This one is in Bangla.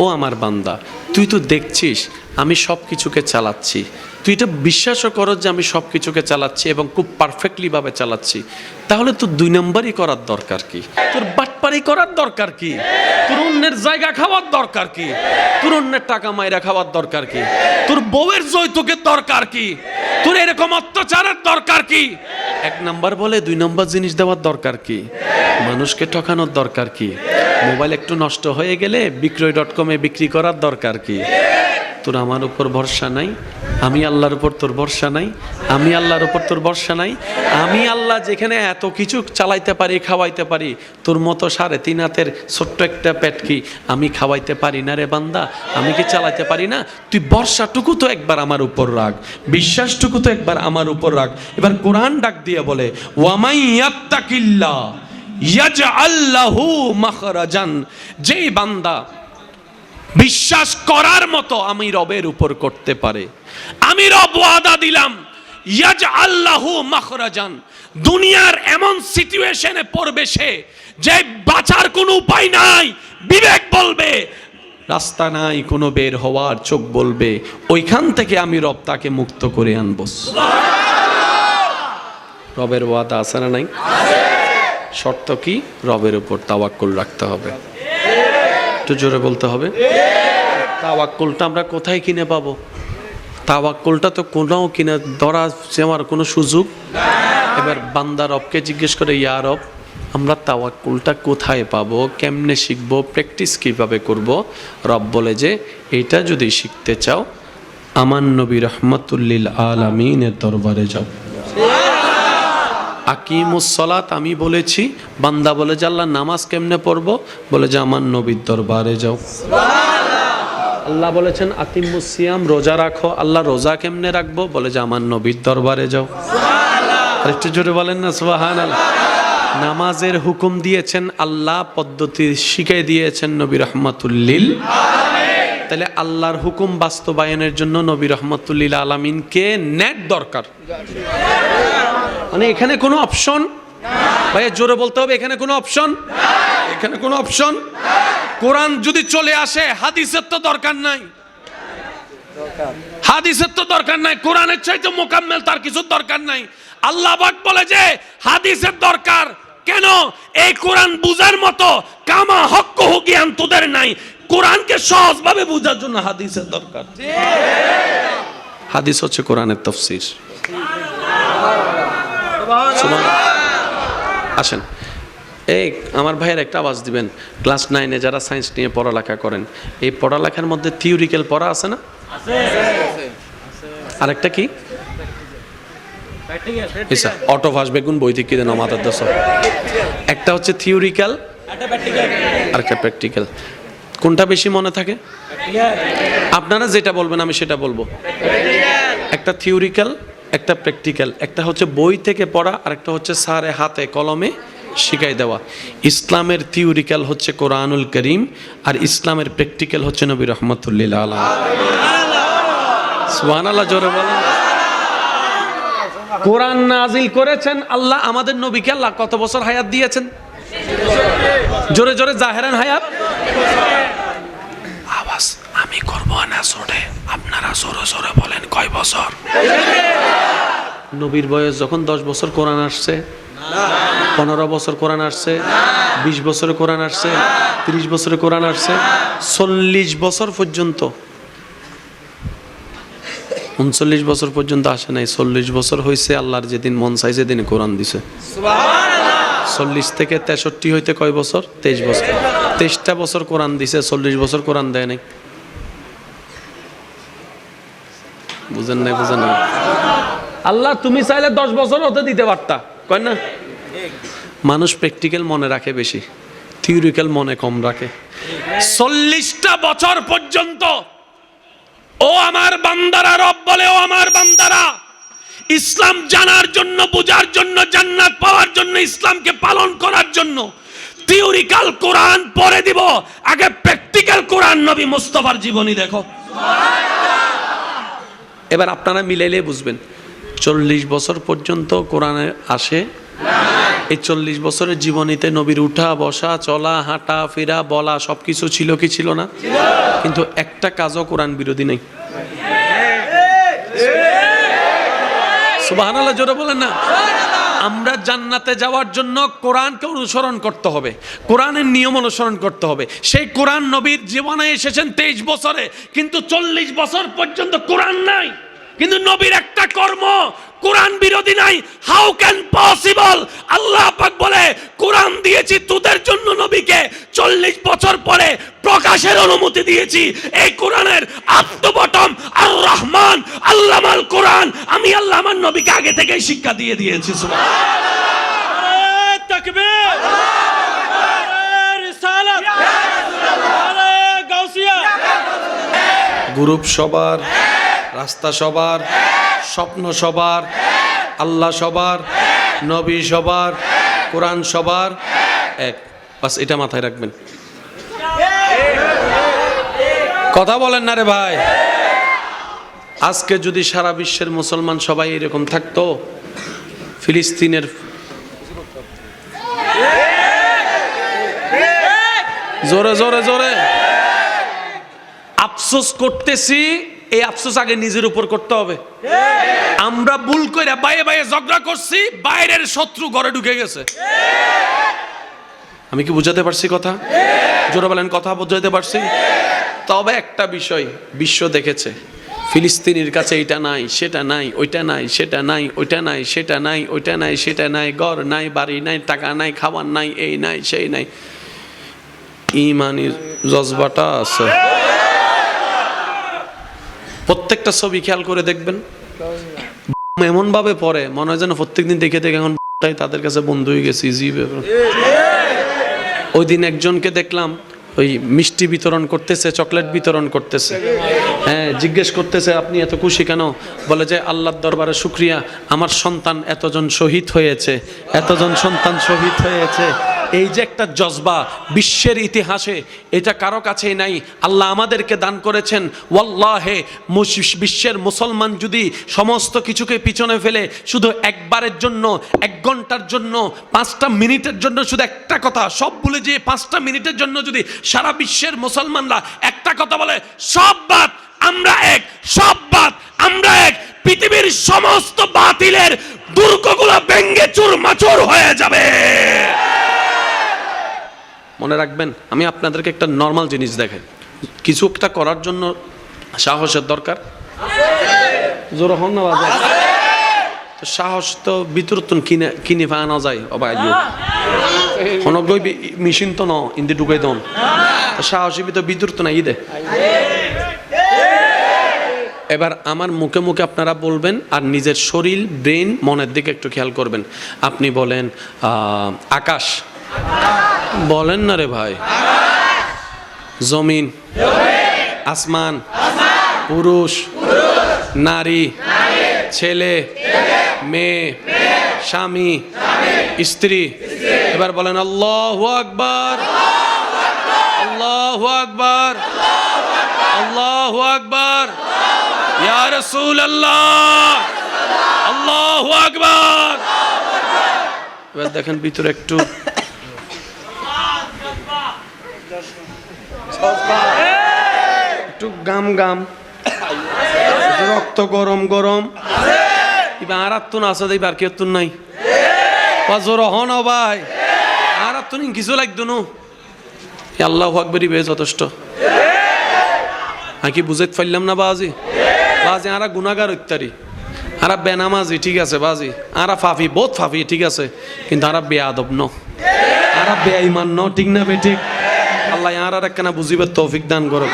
ও আমার বান্দা, তুই তো দেখছিস, আমি সব কিছুকে চালাচ্ছি। তুই এটা বিশ্বাসও করো যে আমি সব কিছুকে চালাচ্ছি এবং খুব পারফেক্টলিভাবে চালাচ্ছি। তাহলে তোর দুই নম্বরই করার দরকার কি? তোর বাটপারি করার দরকার কি? তোর অন্যের জায়গা খাওয়ার দরকার কি? তোর অন্যের টাকা মাইরা খাওয়ার দরকার কি? তোর বউয়ের যৌতুকের দরকার কি? তোর এরকম অত্যাচারের দরকার কি? এক নাম্বার বলে দুই নম্বর জিনিস দেওয়ার দরকার কি? মানুষকে ঠকানোর দরকার কি? মোবাইল একটু নষ্ট হয়ে গেলে বিক্রয় ডট কমে বিক্রি করার দরকার কি? তোর আমার উপর ভরসা নাই? আমি আল্লাহর উপর তোর ভরসা নাই, আমি আল্লাহর উপর তোর ভরসা নাই, আমি আল্লাহ যেখানে এত কিছু চালাইতে পারি, খাওয়াইতে পারি, তোর মতো সাড়ে তিন হাতের ছোট্ট একটা পেটকি আমি খাওয়াইতে পারি না রে বান্দা? আমি কি চালাইতে পারি না? তুই বর্ষাটুকু তো একবার আমার উপর রাখ, বিশ্বাসটুকু তো একবার আমার উপর রাখ। এবার কোরআন ডাক দিয়ে বলে, ওয়ামাই ইয়াত্তাকিল্লা বান্দা বিশ্বাস করার মতো আমি রবের উপর করতে পারে আমি রব ওয়াদা দিলাম ইয়াজ আল্লাহু মাখরাজান। দুনিয়ার এমন সিচুয়েশনে পড়বে সে যে বাঁচার কোনো উপায় নাই বিবেক বলবে রাস্তা নাই কোনো বের হওয়ার চোখ বলবে ওইখান থেকে আমি রব তাকে মুক্ত করে আনব। রবের ওয়াদা আছে না নাই? শর্ত কি? রবের উপর তাওয়াক্কুল রাখতে হবে। একটু জোরে বলতে হবে। তাওয়াক্কুলটা আমরা কোথায় কিনে পাবো? তাওয়াক্কুলটা তো কোথাও কিনা ধরা যাওয়ার কোনো সুযোগ। এবার বান্দা রবকে জিজ্ঞেস করে, ইয়া রব, আমরা তাওয়াক্কুলটা কোথায় পাবো? কেমনে শিখব? প্র্যাকটিস কীভাবে করব? রব বলে যে, এটা যদি শিখতে চাও, আমার নবী রহমতুল্লিল আলমিনের দরবারে যাও। আকিমুসলাত আমি বলেছি। বান্দা বলে যে, আল্লাহ নামাজ কেমনে পড়ব? বলে যে, আমার নবীর দরবারে যাও। আল্লাহ বলেছেন আতিমুসিয়াম রোজা রাখো। আল্লাহ রোজা কেমনে রাখব? বলে যে আমার নবীর দরবারে যাও। আর একটু জোরে বলেন না সুবাহান নামাজের হুকুম দিয়েছেন আল্লাহ পদ্ধতি শিখিয়ে দিয়েছেন নবী রহমাতুল্লিল তাহলে আল্লাহর হুকুম বাস্তবায়নের জন্য নবী রহমতুল্লিল আলমিনকে নেট দরকার। মানে এখানে কোনো অপশন? ভাইয়া জোরে বলতে হবে এখানে কোনো অপশন? এখানে কোনো অপশন? কোরআন যদি চলে আসে, হাদিসের তো দরকার নাই। হাদিসের তো দরকার নাই, কোরআনের চাইতে মোকাম্মেল তার কিছু দরকার নাই। আল্লাহ বলে যে, হাদিসের দরকার। কেন? এই কোরআন বুঝার মতো কামা হক্ক জ্ঞান তোদের নাই। কোরআনকে সহজভাবে বোঝার জন্য হাদিসের দরকার। হাদিস হচ্ছে কোরআনের তফসির। আসেন। এই আমার ভাইয়ের একটা আওয়াজ দিবেন। ক্লাস নাইনে যারা সায়েন্স নিয়ে পড়ালেখা করেন এই পড়ালেখার মধ্যে থিওরিক্যাল পড়া আছে না? আরেকটা কি? অটো ফাস বেগুন বই থেকে দেন আমাদের দশ। একটা হচ্ছে থিওরিক্যাল আরেকটা প্র্যাকটিক্যাল কোনটা বেশি মনে থাকে? আপনারা যেটা বলবেন আমি সেটা বলব। একটা থিওরিক্যাল একটা প্র্যাকটিক্যাল একটা হচ্ছে বই থেকে পড়া আর একটা হচ্ছে সারে হাতে কলমে শিখাই দেওয়া। ইসলামের থিওরিক্যাল হচ্ছে কোরআনুল করিম আর ইসলামের প্র্যাকটিক্যাল হচ্ছে নবী রহমতুল্লিল কোরআন নাজিল করেছেন, আল্লাহ আমাদের নবীকে আল্লাহ কত বছর হায়াত দিয়েছেন? জোরে জোরে, জাহেরান হায়াত। আওয়াজ আমি করব না, জোরে। আপনারা জোরে জোরে বলেন, কয় বছর? নবীর বয়স যখন দশ বছর কোরআন আসছে পনেরো বছর কোরআন আসছে, বিশ বছরে কোরআন আসছে, তিরিশ বছরে কোরআন আসছে, চল্লিশ বছর পর্যন্ত। উনচল্লিশ বছর পর্যন্ত আসে নাই, চল্লিশ বছর হয়েছে আল্লাহর যেদিন মন চাই যেদিন কোরআন দিছে। চল্লিশ থেকে তেষট্টি হইতে কয় বছর? তেইশ বছর। তেইশটা বছর কোরআন দিছে, চল্লিশ বছর কোরআন দেয় নাই। বুঝেন নাই বুঝেন নাই। আল্লাহ, তুমি চাইলে দশ বছর হতে দিতে পারতা। কয় না? মানুষ প্র্যাকটিক্যাল মনে রাখে বেশি থিওরিক্যাল মনে কম রাখে। চল্লিশটা বছর পর্যন্ত ও আমার বান্দারা, রব বলে, ও আমার বান্দারা, ইসলাম জানার জন্য, বোঝার জন্য, জান্নাত পাওয়ার জন্য, ইসলামকে পালন করার জন্য থিওরিক্যাল কোরআন পড়ে দিব। আগে প্র্যাকটিক্যাল কোরআন নবী মুস্তফার জীবনী দেখো। এবার আপনারা মিলাইলে বুঝবেন, চল্লিশ বছর পর্যন্ত কোরআনে আসে এই চল্লিশ বছরের জীবনীতে নবীর উঠা, বসা, চলা, হাঁটা, ফেরা, বলা সব কিছু ছিল কি ছিল না? কিন্তু একটা কাজও কোরআন বিরোধী নেই। জোরে বলেন না। আমরা জান্নাতে যাওয়ার জন্য কোরআনকে অনুসরণ করতে হবে, কোরআনের নিয়ম অনুসরণ করতে হবে। সেই কোরআন নবীর জীবনে এসেছেন তেইশ বছরে, কিন্তু চল্লিশ বছর পর্যন্ত কোরআন নাই। কিন্তু নবীর একটা কর্ম কোরআন বিরোধী নাই হাউ ক্যান পসিবল আল্লাহ পাক বলে কোরআন দিয়েছি তোদের জন্য নবীকে চল্লিশ বছর পরে প্রকাশের অনুমতি দিয়েছি এই কোরআনের আত্মবটম আর রহমান আল্লামাল কোরআন আমি আল্লাহ আমার নবীকে আগে থেকেই শিক্ষা দিয়ে দিয়েছি তাকবীর গ্রুপ সবার রাস্তা সবার, স্বপ্ন সবার, আল্লাহ সবার, নবী সবার, কোরআন সবার, এক। বাস, এটা মাথায় রাখবেন। কথা বলেন না রে ভাই। আজকে যদি সারা বিশ্বের মুসলমান সবাই এরকম থাকতো, ফিলিস্তিনের জোরে জোরে জোরে। আফসোস করতেছি এই আফসোস আগে নিজের উপর করতে হবে। আমরা ভুল করে বাইরে বাইরে ঝগড়া করছি, বাইরের শত্রু ঘরে ঢুকে গেছে। আমি কি বুঝাতে পারছি কথা? জোরে বলেন, কথা বুঝাতে পারছি? তবে একটা বিষয় বিশ্ব দেখেছে, ফিলিস্তিনির কাছে এটা নাই, সেটা নাই, ওইটা নাই, সেটা নাই, ওইটা নাই, সেটা নাই, ওইটা নাই, সেটা নাই, ঘর নাই, বাড়ি নাই, টাকা নাই, খাবার নাই, এই নাই, সেই নাই। ইমানির জজবাটা আছে। প্রত্যেকটা ছবি খেয়াল করে দেখবেন। এমন ভাবে পড়ে, মনে হয় যেন প্রত্যেকদিন দেখে দেখে এখন তাই তাদের কাছে বন্ধু হয়ে গেছে ইজি ওই দিন একজনকে দেখলাম, ওই মিষ্টি বিতরণ করতেছে, চকলেট বিতরণ করতেছে। হ্যাঁ জিজ্ঞেস করতেছে, আপনি এত খুশি কেন? বলে যে, আল্লাহর দরবারে শুক্রিয়া, আমার সন্তান এতজন শহীদ হয়েছে, এতজন সন্তান শহীদ হয়েছে। এই যে একটা জজবা বিশ্বের ইতিহাসে, এটা কারও কাছেই নাই। আল্লাহ আমাদেরকে দান করেছেন। ওয়াল্লাহে বিশ্বের মুসলমান যদি সমস্ত কিছুকে পিছনে ফেলে, শুধু একবারের জন্য, এক ঘণ্টার জন্য, পাঁচটা মিনিটের জন্য শুধু একটা কথা, সব ভুলে যে পাঁচটা মিনিটের জন্য যদি সারা বিশ্বের মুসলমানরা একটা কথা বলে, সব বাদ, আমরা এক, সব বাদ, আমরা এক, পৃথিবীর সমস্ত বাতিলের দুর্গগুলো ব্যঙ্গে চুর মাচুর হয়ে যাবে। মনে রাখবেন, আমি আপনাদেরকে একটা নর্মাল জিনিস দেখাই। কিছু একটা করার জন্য সাহসের দরকার। তো সাহস তো বিতরতন কিনে কিনে পাওয়া যায়, অবাই হনগই মেশিন তো ন ইন্দি ঢুকাই দন। তো সাহসী ভিতর বিতরত না ইদে এবার আমার মুখে মুখে আপনারা বলবেন, আর নিজের শরীর, ব্রেন, মনের দিকে একটু খেয়াল করবেন। আপনি বলেন আকাশ। বলেন না রে ভাই। জমিন, আসমান, পুরুষ, নারী, ছেলে, মেয়ে, স্বামী, স্ত্রী। এবার বলেন, আল্লাহ আকবার আল্লাহ আকবার আল্লাহ আকবার, ইয়া আল্লাহ আকবার। এবার দেখেন, ভিতরে একটু একটু গাম গাম। রক্ত গরম গরম। এবার আর আত্ম না আছে, এবার কি আত্ম নাই? পাজর হন ভাই। আর আত্ম কিছু লাগতো নু। আল্লাহ আকবরই বে যথেষ্ট। আমি কি বুঝাইতে পারলাম না বাজি? বাজি, আরা গুনাগার ইত্যাদি। আরা বেনামাজি, ঠিক আছে বাজি। আরা ফাফি, বহুত ফাফি, ঠিক আছে। কিন্তু আরা বেয়াদব ন। আরা বেঈমান ন, ঠিক না বে ঠিক? আল্লাহ আর একখানা বুঝিবার তৌফিক দান করো